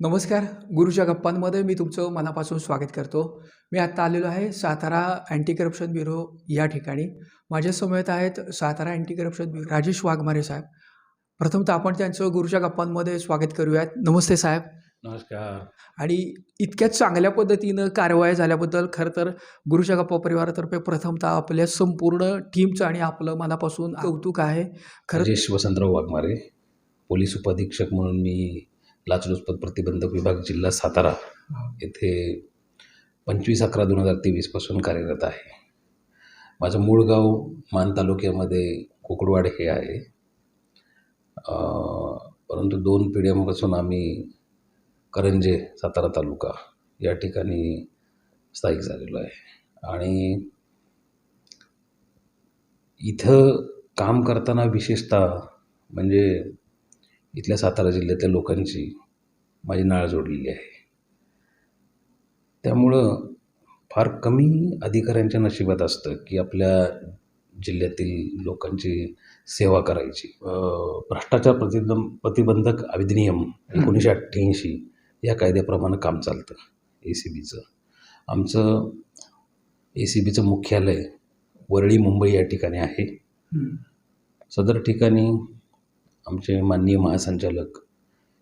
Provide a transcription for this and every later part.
नमस्कार गुरुच्या गप्पांमध्ये मी तुमचं मनापासून स्वागत करतो. मी आत्ता आलेलो आहे सातारा अँटी करप्शन ब्युरो या ठिकाणी. माझ्या समवेत आहेत Satara anti corruption bureau Rajesh Waghmare साहेब. प्रथमतः आपण त्यांचं गुरुच्या गप्पांमध्ये स्वागत करूयात. नमस्ते साहेब. नमस्कार. आणि इतक्या चांगल्या पद्धतीनं कारवाया झाल्याबद्दल खरं तर गुरुच्या गप्पा परिवारातर्फे प्रथमतः आपल्या संपूर्ण टीमचं आणि आपलं मनापासून कौतुक आहे. खरं राजेश वसंतराव वाघमारे पोलीस उपाधीक्षक म्हणून मी लाचलुचपत प्रतिबंधक विभाग जिल्हा सातारा येथे पंचवीस अकरा दोन हजार तेवीसपासून कार्यरत आहे. माझं मूळ गाव मान तालुक्यामध्ये कोकडवाड हे आहे. परंतु दोन पिढ्यांपासून आम्ही करंजे सातारा तालुका या ठिकाणी स्थायिक झालेलो आहे. आणि इथं काम करताना विशेषतः म्हणजे इथल्या सातारा जिल्ह्यातल्या लोकांची माझी नाळ जोडलेली आहे. त्यामुळं फार कमी अधिकाऱ्यांच्या नशिबात असतं की आपल्या जिल्ह्यातील लोकांची सेवा करायची. भ्रष्टाचार प्रतिबंध प्रतिबंधक अधिनियम एकोणीसशे अठ्ठ्याऐंशी या कायद्याप्रमाणे काम चालतं ए सी बीचं आमचं ए सी बीचं मुख्यालय वरळी मुंबई या ठिकाणी आहे. सदर ठिकाणी आमचे माननीय महासंचालक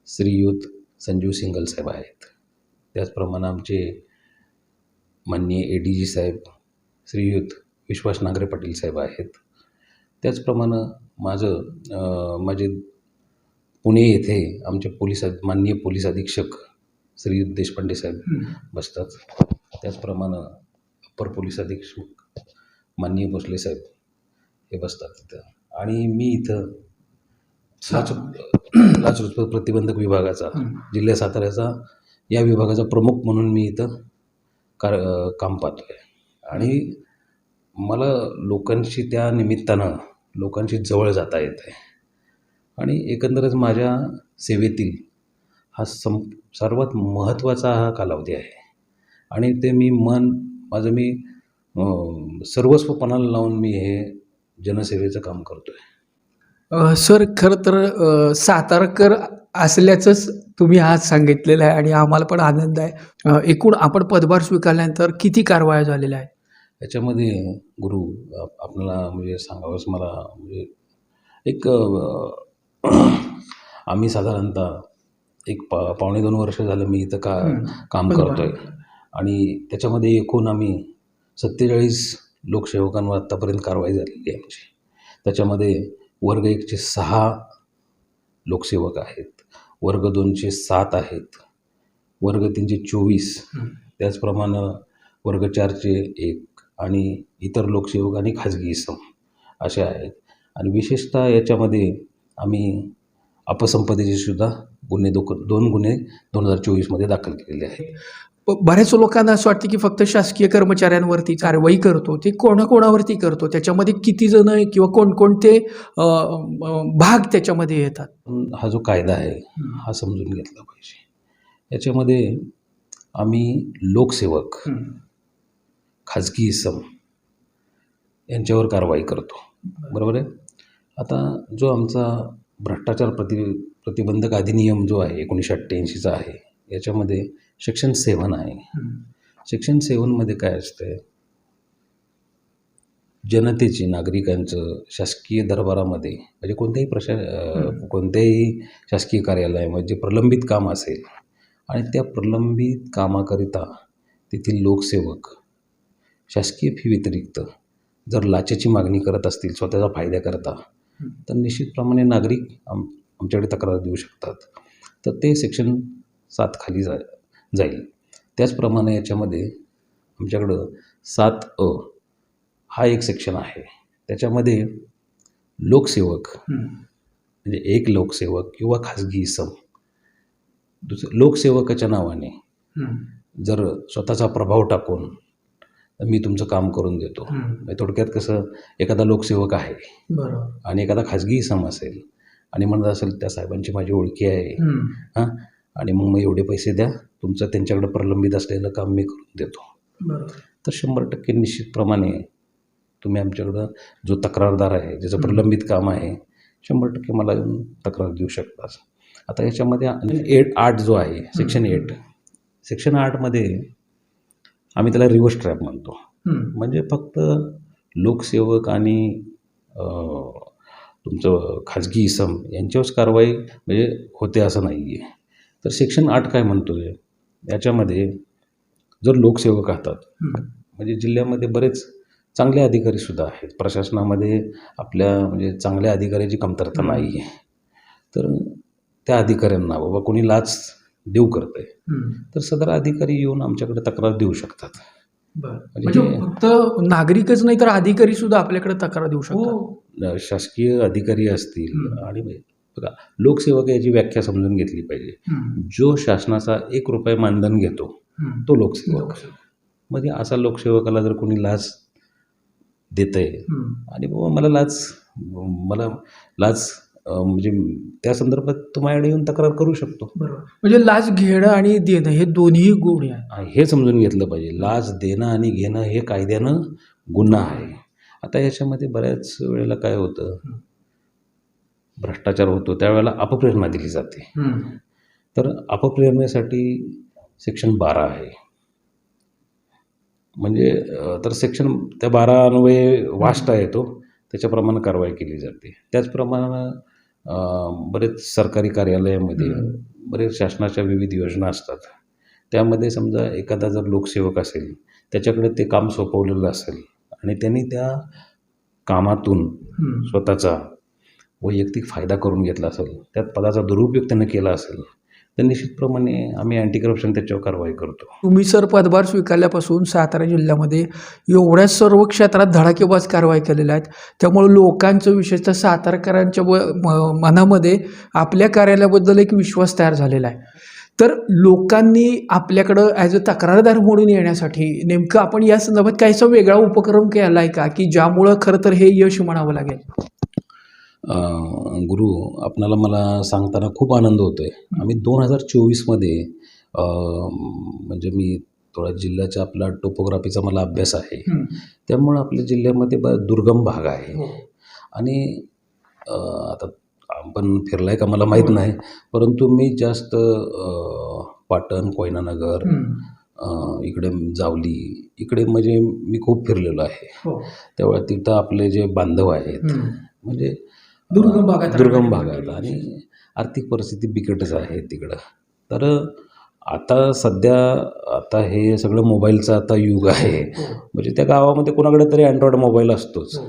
श्रीयुत संजीव सिंगल साहेब आहेत. त्याचप्रमाणे आमचे माननीय ए डी जी साहेब श्रीयुत विश्वास नागरे पाटील साहेब आहेत. त्याचप्रमाणे माझं माझे पुणे येथे आमचे पोलीस माननीय पोलीस अधीक्षक श्रीयुत देशपांडे साहेब. बसतात. त्याचप्रमाणे अप्पर पोलीस अधीक्षक माननीय भोसले साहेब हे बसतात तिथं आणि मी इथं लाच लाचलुचपत प्रतिबंधक विभागाचा. जिल्हा साताऱ्याचा या विभागाचा प्रमुख म्हणून मी इथं कार काम पाहतो आहे आणि मला लोकांशी त्या निमित्तानं लोकांशी जवळ जाता येत आहे. आणि एकंदरच माझ्या सेवेतील हा सं सर्वात महत्त्वाचा हा कालावधी आहे. आणि ते मी मन माझं मी अं, सर्वस्व पणाला लावून मी हे जनसेवेचं काम करतो आहे सर खरं तर सातारकर असल्याचंच तुम्ही आज सांगितलेलं आहे आणि आम्हाला पण आनंद आहे एकूण आपण पदभार स्वीकारल्यानंतर किती कारवाया झालेल्या आहेत याच्यामध्ये गुरु आप- आपल्याला म्हणजे सांगावंच मला म्हणजे एक आम्ही साधारणतः एक पा पावणे दोन वर्ष झालं मी इथं का. काम. करतो आहे आणि त्याच्यामध्ये एकूण आम्ही सत्तेचाळीस लोकसेवकांवर आत्तापर्यंत कारवाई झालेली आहे आमची त्याच्यामध्ये वर्ग एकचे सहा लोकसेवक आहेत. वर्ग दोनचे सात आहेत. वर्ग तीनचे चोवीस. त्याचप्रमाणे वर्ग चारचे एक आणि इतर लोकसेवक आणि खाजगी इसम असे आहेत. आणि विशेषतः याच्यामध्ये आम्ही अपसंपत्तीचे सुद्धा गुन्हे दो दोन गुन्हे दोन हजार चोवीसमध्ये दाखल केलेले आहेत. बऱ्याच लोकांना असं वाटतं की फक्त शासकीय कर्मचाऱ्यांवरती कारवाई करतो ते कोणाकोणावरती करतो त्याच्यामध्ये किती जण किंवा कोणकोणते भाग त्याच्यामध्ये येतात? हा जो कायदा आहे हा. समजून घेतला पाहिजे. याच्यामध्ये आम्ही लोकसेवक खाजगी इसम यांच्यावर कारवाई करतो. बरोबर आहे? आता जो आमचा भ्रष्टाचार प्रति प्रतिबंधक अधिनियम जो आहे एकोणीसशे अठ्ठ्याऐंशीचा आहे याच्यामध्ये सेक्शन सेवन आहे. सेक्शन सेवनमध्ये काय असतं? जनतेची नागरिकांचं शासकीय दरबारामध्ये म्हणजे कोणत्याही प्रशा कोणत्याही शासकीय कार्यालयामध्ये जे प्रलंबित काम असेल आणि त्या प्रलंबित कामाकरिता तेथील लोकसेवक शासकीय फी व्यतिरिक्त जर लाचेची मागणी करत असतील स्वतःचा फायद्याकरता तर निश्चितप्रमाणे नागरिक आम आमच्याकडे तक्रार देऊ शकतात. तर ते सेक्शन सात खाली जा जाईल. त्याचप्रमाणे याच्यामध्ये आमच्याकडं सात अ हा एक सेक्शन आहे. त्याच्यामध्ये लोकसेवक म्हणजे एक लोकसेवक किंवा खाजगी इसम दुसरं लोकसेवकाच्या नावाने जर स्वतःचा प्रभाव टाकून मी तुमचं काम करून देतो. म्हणजे थोडक्यात कसं एखादा लोकसेवक आहे बरोबर. आणि एखादा खाजगी इसम असेल आणि म्हणत असेल त्या साहेबांची माझी ओळखी आहे. हां? आणि मग मग एवढे पैसे द्या. तुमचं त्यांच्याकडे प्रलंबित असलेलं काम मी करून देतो. तर शंभर टक्के निश्चितप्रमाणे तुम्ही आमच्याकडं जो तक्रारदार आहे ज्याचं प्रलंबित काम आहे शंभर टक्के मला येऊन तक्रार देऊ शकता आता याच्यामध्ये एट आठ जो आहे सेक्शन एट सेक्शन आठमध्ये आम्ही त्याला रिव्हर्स ट्रॅप म्हणतो. म्हणजे फक्त लोकसेवक आणि तुमचं खाजगी इसम यांच्यावरच कारवाई म्हणजे होते असं नाही आहे तर सेक्शन आठ काय म्हणतो आहे याच्यामध्ये जर लोकसेवक असतात हं. म्हणजे जिल्ह्यामध्ये बरेच चांगले अधिकारीसुद्धा आहेत प्रशासनामध्ये आपल्या म्हणजे चांगल्या अधिकाऱ्याची कमतरता नाही आहे तर त्या अधिकाऱ्यांना बाबा कोणी लाच देऊ करत आहे हं. तर सदर अधिकारी येऊन आमच्याकडे तक्रार देऊ शकतात म्हणजे- म्हणजे फक्त नागरिकच नाही तर अधिकारी सुद्धा आपल्याकडे तक्रार देऊ शकतात हो शासकीय अधिकारी असतील. आणि बघा लोकसेवक याची व्याख्या समजून घेतली पाहिजे. जो शासनाचा एक रुपये मानधन घेतो. तो लोकसेवक. म्हणजे असा लोकसेवकाला जर कोणी लाच देत आहे. आणि बाबा मला लाच मला लाच म्हणजे त्या संदर्भात तो माझ्याकडे येऊन तक्रार करू शकतो म्हणजे लाच घेणं आणि देणं हे दोन्ही गुण आहे हा, समजून घेतलं पाहिजे लाच देणं आणि घेणं हे कायद्यानं गुन्हा आहे आता याच्यामध्ये बऱ्याच वेळेला काय होतं. भ्रष्टाचार होतो त्यावेळेला अपप्रेरणा दिली जाते. तर अपप्रेरणेसाठी सेक्शन बारा आहे म्हणजे तर सेक्शन त्या बारा अन्वये वास्ट आहे तो त्याच्याप्रमाणे कारवाई केली जाते त्याचप्रमाणे बरेच सरकारी कार्यालयामध्ये. बरेच शासनाच्या विविध योजना असतात त्यामध्ये समजा एखादा जर लोकसेवक असेल त्याच्याकडे ते काम सोपवलेलं असेल आणि त्यांनी त्या कामातून. स्वतःचा वैयक्तिक फायदा करून घेतला असेल त्यात पदाचा दुरुपयोग त्यानं केला असेल तर निश्चितप्रमाणे आम्ही अँटी करप्शन त्याच्यावर कारवाई करतो. तुम्ही सर पदभार स्वीकारल्यापासून सातारा जिल्ह्यामध्ये एवढ्या सर्व क्षेत्रात धडाकेबाज कारवाई केलेल्या आहेत. त्यामुळे लोकांचं विशेषतः सातारकरांच्या व म- मनामध्ये आपल्या कार्यालयाबद्दल एक विश्वास तयार झालेला आहे. तर लोकांनी आपल्याकडं ॲज अ तक्रारदार म्हणून येण्यासाठी नेमकं आपण या संदर्भात काहीसा वेगळा उपक्रम केला आहे का? की ज्यामुळं खरं तर हे यश म्हणावं लागेल? गुरु आपणाला मला सांगताना खूप आनंद होतो आहे आम्ही दोन हजार चोवीसमध्ये म्हणजे मी थोडा जिल्ह्याच्या आपला टोपोग्राफीचा मला अभ्यास आहे हं. त्यामुळं आपल्या जिल्ह्यामध्ये ब दुर्गम भाग आहे हो. आणि आता आपण फिरलाय का मला माहीत नाही परंतु मी जास्त पाटण कोयनानगर हं. इकडे जावली इकडे म्हणजे मी खूप फिरलेलो आहे हो. तेव्हा तिथं आपले जे बांधव आहेत हं. म्हणजे दुर्गम भागात दुर्गम भागात आणि आर्थिक परिस्थिती बिकटच आहे तिकडं तर आता सध्या आता हे सगळं मोबाईलचं आता युग आहे हो. म्हणजे त्या गावामध्ये कोणाकडे तरी अँड्रॉइड मोबाईल असतोच हो.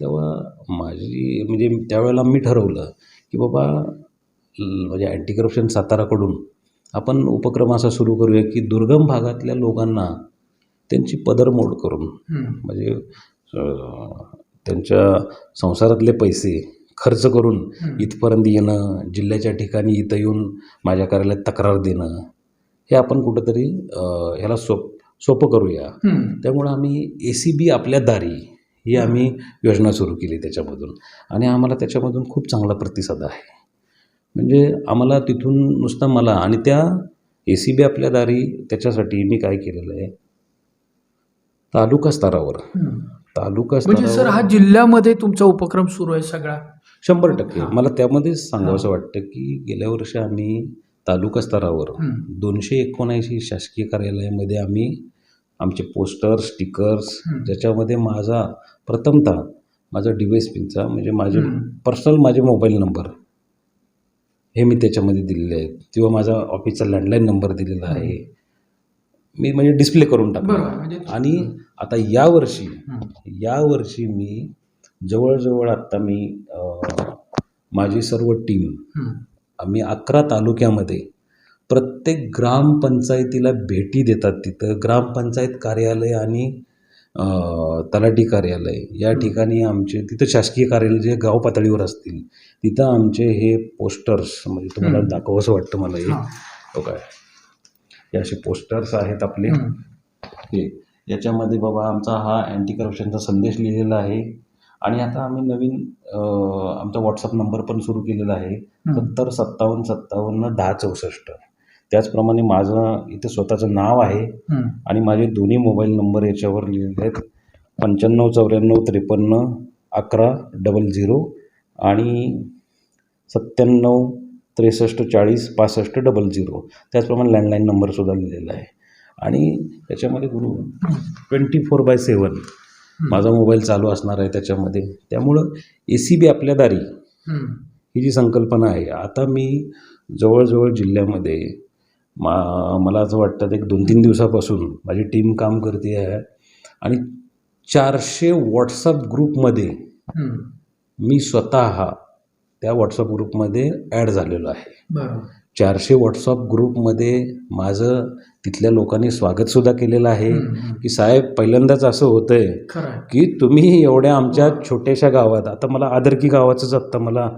तेव्हा माझी म्हणजे त्यावेळेला मी ठरवलं की बाबा म्हणजे अँटी करप्शन साताराकडून आपण उपक्रम असा सुरू करूया की दुर्गम भागातल्या लोकांना त्यांची पदरमोड करून. म्हणजे त्यांच्या संसारातले पैसे खर्च करून. इथपर्यंत येणं जिल्ह्याच्या ठिकाणी इथं येऊन माझ्या कार्यालयात तक्रार देणं हे आपण कुठंतरी ह्याला सोप सोपं करूया. त्यामुळं आम्ही ए सी बी आपल्या दारी ही आम्ही योजना सुरू केली त्याच्यामधून. आणि आम्हाला त्याच्यामधून खूप चांगला प्रतिसाद आहे. म्हणजे आम्हाला तिथून नुसतं मला आणि त्या ए सी बी आपल्या दारी त्याच्यासाठी मी काय केलेलं आहे? तालुका स्तरावर. तालुका म्हणजे सर हा जिल्ह्यामध्ये तुमचा उपक्रम सुरू आहे सगळा? शंभर टक्के. मला त्यामध्येच सांगावंसं वाटतं की गेल्या वर्षी आम्ही तालुका स्तरावर. दोनशे एकोणऐंशी शासकीय कार्यालयामध्ये आम्ही आमचे पोस्टर स्टिकर्स. ज्याच्यामध्ये माझा प्रथमतः माझा डिवाइस पिनचा म्हणजे माझे. पर्सनल माझे मोबाईल नंबर हे मी त्याच्यामध्ये दिलेले आहेत किंवा माझा ऑफिसचा लँडलाईन नंबर दिलेला आहे मी म्हणजे डिस्प्ले करून टाकला म्हणजे आणि आता यावर्षी. यावर्षी मी जवळजवळ आत्ता मी माझी सर्व टीम. आम्ही अकरा तालुक्यामध्ये प्रत्येक ग्रामपंचायतीला भेटी देतात तिथं ग्रामपंचायत कार्यालय आणि अं, तलाठी कार्यालय या ठिकाणी आमचे तिथं शासकीय कार्यालय जे गाव पातळीवर असतील तिथं आमचे हे पोस्टर्स म्हणजे तुम्हाला. दाखवावंसं वाटतं मला हे हां. काय हे असे पोस्टर्स आहेत आपले. हे याच्यामध्ये बाबा आमचा हा अँटी करप्शनचा संदेश लिहिलेला आहे आणि आता आम्ही नवीन आमचा व्हॉट्सअप नंबर पण सुरू केलेला आहे. सत्तर सत्तावन्न सत्तावन्न दहा चौसष्ट. त्याचप्रमाणे माझं इथे स्वतःचं नाव आहे. आणि माझे दोन्ही मोबाईल नंबर याच्यावर लिहिलेले आहेत. पंच्याण्णव चौऱ्याण्णव त्रेपन्न अकरा डबल झिरो आणि सत्त्याण्णव त्रेसष्ट चाळीस पासष्ट डबल झिरो. त्याचप्रमाणे लँडलाईन नंबरसुद्धा लिहिलेला आहे. आणि त्याच्यामध्ये गुरु ट्वेंटी फोर बाय सेवन माझा मोबाईल चालू असणार आहे त्याच्यामध्ये. त्यामुळं ए सी बी आपल्या दारी. ही जी संकल्पना आहे आता मी जवळजवळ जिल्ह्यामध्ये मा मला असं वाटतं एक दोन तीन दिवसापासून माझी टीम काम करते आहे आणि चारशे व्हॉट्सअप ग्रुपमध्ये मी स्वतः त्या व्हॉट्सअप ग्रुपमध्ये ॲड झालेलो आहे. चारशे व्हॉट्सअप ग्रुपमध्ये माझं तिथल्या लोकांनी स्वागतसुद्धा केलेलं आहे. की साहेब पहिल्यांदाच असं होतं आहे. की तुम्ही एवढ्या आमच्या छोट्याशा गावात आता मला आदरकी गावाचंच आत्ता मला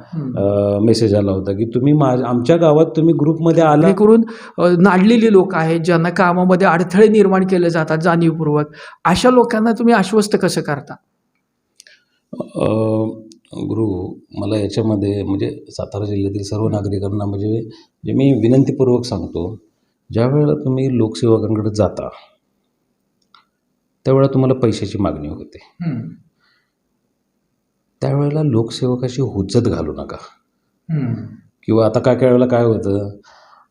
मेसेज आला होता की तुम्ही मा आमच्या गावात तुम्ही ग्रुपमध्ये आला. करून नाडलेली लोक आहेत ज्यांना कामामध्ये अडथळे निर्माण केले जातात जाणीवपूर्वक अशा लोकांना तुम्ही आश्वस्त कसं करता? गुरु मला याच्यामध्ये म्हणजे सातारा जिल्ह्यातील सर्व नागरिकांना म्हणजे म्हणजे मी विनंतीपूर्वक सांगतो ज्या वेळेला तुम्ही लोकसेवकांकडे जाता त्यावेळेला तुम्हाला पैशाची मागणी होते. त्यावेळेला लोकसेवकाशी हुज्जत घालू नका. किंवा आता काय काय वेळेला काय होतं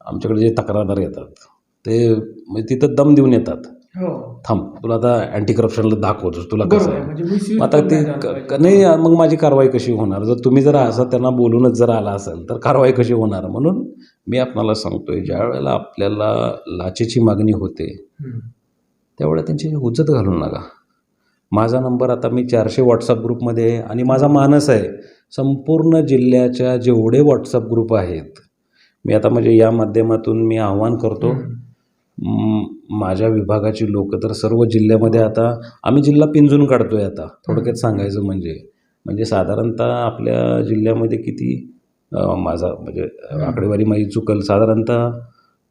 आमच्याकडे जे तक्रारदार येतात ते म्हणजे तिथं दम देऊन येतात. थांब तुला आता अँटी करप्शनला दाखवतोच तुला कसं आहे. म्हणजे आता ते नाही. मग माझी कारवाई कशी होणार? जर तुम्ही जर असं त्यांना बोलूनच जर आला असेल तर कारवाई कशी होणार? म्हणून मी आपणाला सांगतोय ज्या वेळेला आपल्याला लाचेची मागणी होते. त्यावेळेला त्यांची हुज्जत घालू नका. माझा नंबर आता मी चारशे व्हॉट्सअप ग्रुपमध्ये आहे आणि माझा मानस आहे संपूर्ण जिल्ह्याच्या जेवढे व्हॉट्सअप ग्रुप आहेत मी आता म्हणजे या माध्यमातून मी आव्हान करतो माझ्या विभागाची लोक तर सर्व जिल्ह्यामध्ये आता आम्ही जिल्हा पिंजून काढतोय आता. थोडक्यात सांगायचं म्हणजे म्हणजे साधारणतः आपल्या जिल्ह्यामध्ये किती माझा म्हणजे आकडेवारी माझी चुकल साधारणतः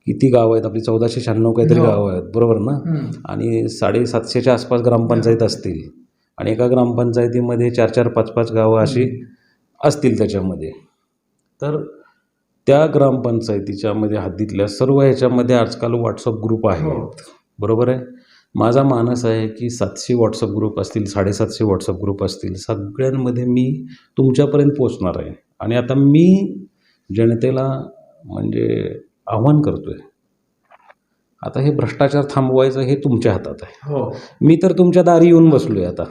किती गावं आहेत? आपली चौदाशे शहाण्णव काहीतरी हो. गावं आहेत बरोबर ना. आणि साडेसातशेच्या आसपास ग्रामपंचायत असतील. आणि एका ग्रामपंचायतीमध्ये चार चार पाच पाच गावं अशी असतील त्याच्यामध्ये. तर त्या ग्रामपंचायतीच्या मध्ये हद्दीतल्या सर्व ह्याच्यामध्ये आजकाल व्हॉट्सअप ग्रुप हो. आहेत बरोबर आहे? माझा मानस आहे की सातशे व्हॉट्सअप ग्रुप असतील साडेसातशे व्हॉट्सअप ग्रुप असतील सगळ्यांमध्ये मी तुमच्यापर्यंत पोचणार आहे. आणि आता मी जनतेला म्हणजे आव्हान करतो आहे आता हे भ्रष्टाचार थांबवायचं हे तुमच्या हातात आहे. हो. मी तर तुमच्या दारी येऊन बसलो आहे आता.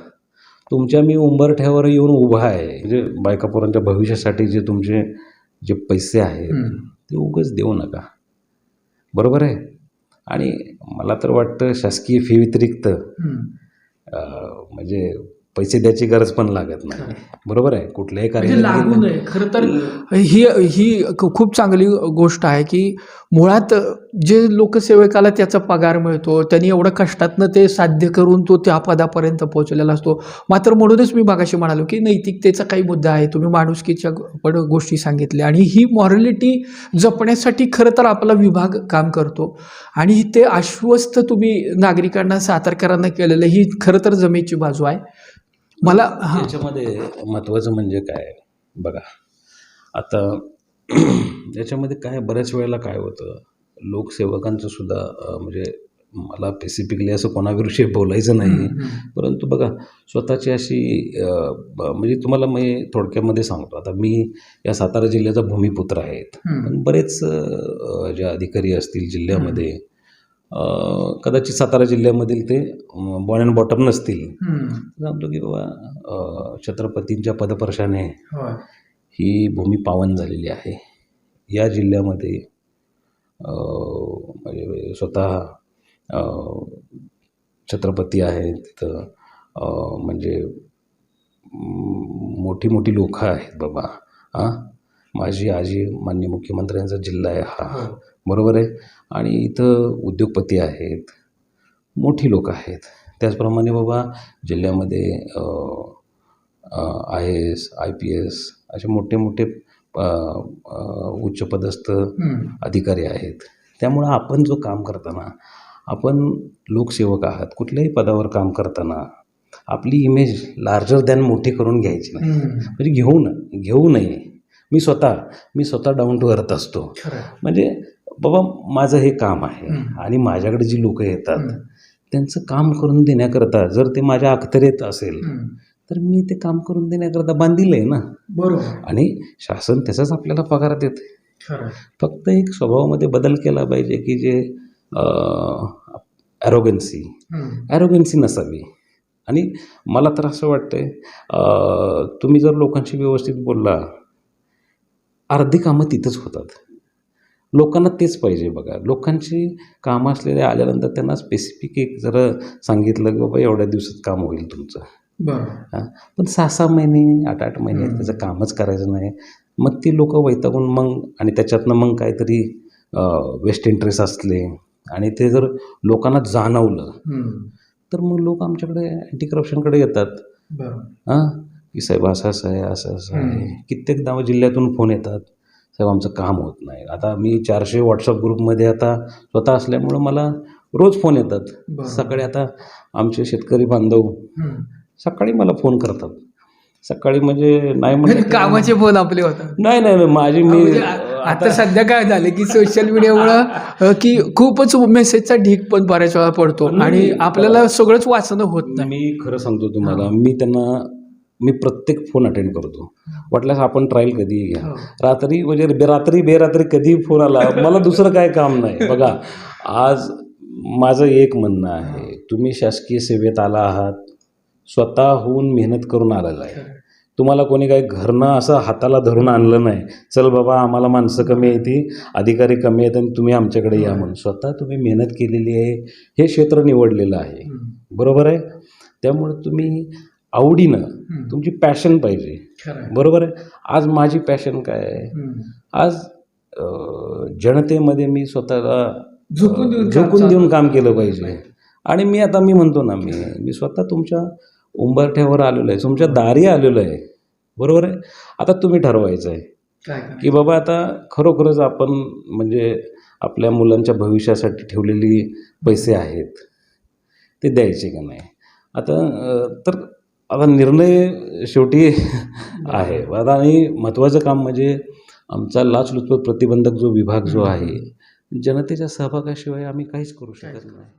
तुमच्या मी उंबरठ्यावर येऊन उभा आहे. म्हणजे बायका पोरांच्या भविष्यासाठी जे तुमचे जे पैसे आहेत. ते उगाच देऊ नका. बरोबर आहे? आणि मला तर वाटतं शासकीय फी व्यतिरिक्त म्हणजे पैसे द्यायची गरज पण लागत नाही. बरोबर आहे? कुठल्याही म्हणजे लागू नये. खरं तर ही ही ख- खूप चांगली गोष्ट आहे की मुळात जे लोकसेवकाला त्याचा पगार मिळतो त्यांनी एवढं कष्टातनं ते साध्य करून तो त्या पदापर्यंत पोहोचलेला असतो. मात्र म्हणूनच मी मागाशी म्हणालो की नैतिकतेचा काही मुद्दा आहे. तुम्ही माणुसकीच्या पण गोष्टी सांगितल्या आणि ही मॉरॅलिटी जपण्यासाठी खरं तर आपला विभाग काम करतो. आणि ते आश्वस्त तुम्ही नागरिकांना सातारकरांना केलेलं ही खरं तर जमेची बाजू आहे. मला हां. याच्यामध्ये महत्त्वाचं म्हणजे काय? बघा. आता याच्यामध्ये काय बऱ्याच वेळेला काय होतं? लोकसेवकांचं सुद्धा म्हणजे मला स्पेसिफिकली असं कोणाविषयी बोलायचं नाही. परंतु बघा स्वतःची अशी म्हणजे तुम्हाला मी थोडक्यामध्ये सांगतो. आता मी या सातारा जिल्ह्याचा भूमिपुत्र आहेत. पण बरेच जे अधिकारी असतील जिल्ह्यामध्ये कदाचित सातारा जिल्ह्यामधील ते बॉन अँड बॉटम नसतील. सांगतो की बाबा छत्रपतींच्या पदपर्शाने ही भूमी पावन झालेली आहे. या जिल्ह्यामध्ये म्हणजे स्वतः छत्रपती आहेत. तिथं म्हणजे मोठी मोठी लोकं आहेत बाबा. हां माझी आजी मान्य मुख्यमंत्र्यांचा जिल्हा आहे हा. बरोबर आहे? आणि इथं उद्योगपती आहेत मोठी लोक आहेत. त्याचप्रमाणे बाबा जिल्ह्यामध्ये I S I P S असे मोठे मोठे उच्चपदस्थ अधिकारी आहेत. त्यामुळं आपण जो काम करताना आपण लोकसेवक आहात कुठल्याही पदावर काम करताना आपली इमेज लार्जर दॅन मोठी करून घ्यायची नाही. म्हणजे घेऊ न घेऊ नये. मी स्वतः मी स्वतः डाऊन टू अर्थ असतो. म्हणजे बाबा माझं हे काम आहे. आणि माझ्याकडे जी लोक येतात. त्यांचं काम करून देण्याकरता जर ते माझ्या अखत्यारीत असेल तर मी ते काम करून देण्याकरता बांधील आहे ना. बरोबर. आणि शासन त्याचाच आपल्याला पगार देते. फक्त एक स्वभावामध्ये बदल केला पाहिजे की जे ॲरोगन्सी ॲरोगन्सी नसावी. आणि मला तर असं वाटतंय तुम्ही जर लोकांशी व्यवस्थित बोलला अर्धी कामं तिथंच होतात. लोकांना तेच पाहिजे बघा. लोकांची कामं असलेले आल्यानंतर त्यांना स्पेसिफिक एक जर सांगितलं की बाबा एवढ्या दिवसात काम होईल तुमचं. हां. पण सहा सहा महिने आठ आठ महिने. त्याचं कामच करायचं नाही. मग ती लोक वैतागून मग आणि त्याच्यातनं मग काहीतरी वेस्ट इंटरेस्ट असले आणि ते जर लोकांना जाणवलं तर मग लोक आमच्याकडे अँटी करप्शनकडे येतात. हां. की साहेब असं असं आहे असं असं आहे. हम्म. कित्येकदा जिल्ह्यातून फोन येतात. साहेब आमचं काम होत नाही. आता मी चारशे व्हॉट्सअप ग्रुपमध्ये आता स्वतः असल्यामुळं मला रोज फोन येतात. सकाळी आता आमचे शेतकरी बांधव सकाळी मला फोन करतात. सकाळी म्हणजे नाही म्हणजे कामाचे फोन आपले होतात. नाही नाही नाही, माझी मी म्हणजे आता सध्या काय झालं की सोशल मीडियामुळं की खूपच मेसेजचा ढीक पण बऱ्याच वेळा पडतो. आणि आपल्याला सगळंच वाचणं होत नाही. मी खरं सांगतो तुम्हाला मी त्यांना मी प्रत्येक फोन अटेंड करतो. वाटल्यास आपण ट्रायल कधी घ्या. हो. रात्री म्हणजे बे- रात्री बेरात्री कधी फोन आला मला दुसरं काय काम नाही. बघा आज माझं एक म्हणणं आहे तुम्ही शासकीय सेवेत आला आहात स्वतःहून मेहनत करून आलेला आहे. तुम्हाला कोणी काही घरनं असं हाताला धरून आणलं नाही. चल बाबा आम्हाला माणसं कमी आहे ती अधिकारी कमी आहेत आणि तुम्ही आमच्याकडे या म्हणून. स्वतः तुम्ही मेहनत केलेली आहे हे क्षेत्र निवडलेलं आहे. बरोबर आहे? त्यामुळे तुम्ही आवडीनं. तुमची पॅशन पाहिजे. बरोबर आहे आज माझी पॅशन काय आहे. आज जनतेमध्ये मी स्वतःला झोकून देऊन काम केलं पाहिजे. आणि मी आता मी म्हणतो ना मी मी स्वतः तुमच्या उंबरठ्यावर आलेलो आहे तुमच्या दारी आलेलो आहे बरोबर आहे आता तुम्ही ठरवायचं आहे? की बाबा आता खरोखरच आपण म्हणजे आपल्या मुलांच्या भविष्यासाठी ठेवलेली पैसे आहेत ते द्यायचे का नाही आता तर आता निर्णय शेवटी आहे. आता आणि महत्त्वाचं काम म्हणजे आमचा लाचलुचपत प्रतिबंधक जो विभाग जो आहे जनतेच्या सहभागाशिवाय आम्ही काहीच करू शकत नाही.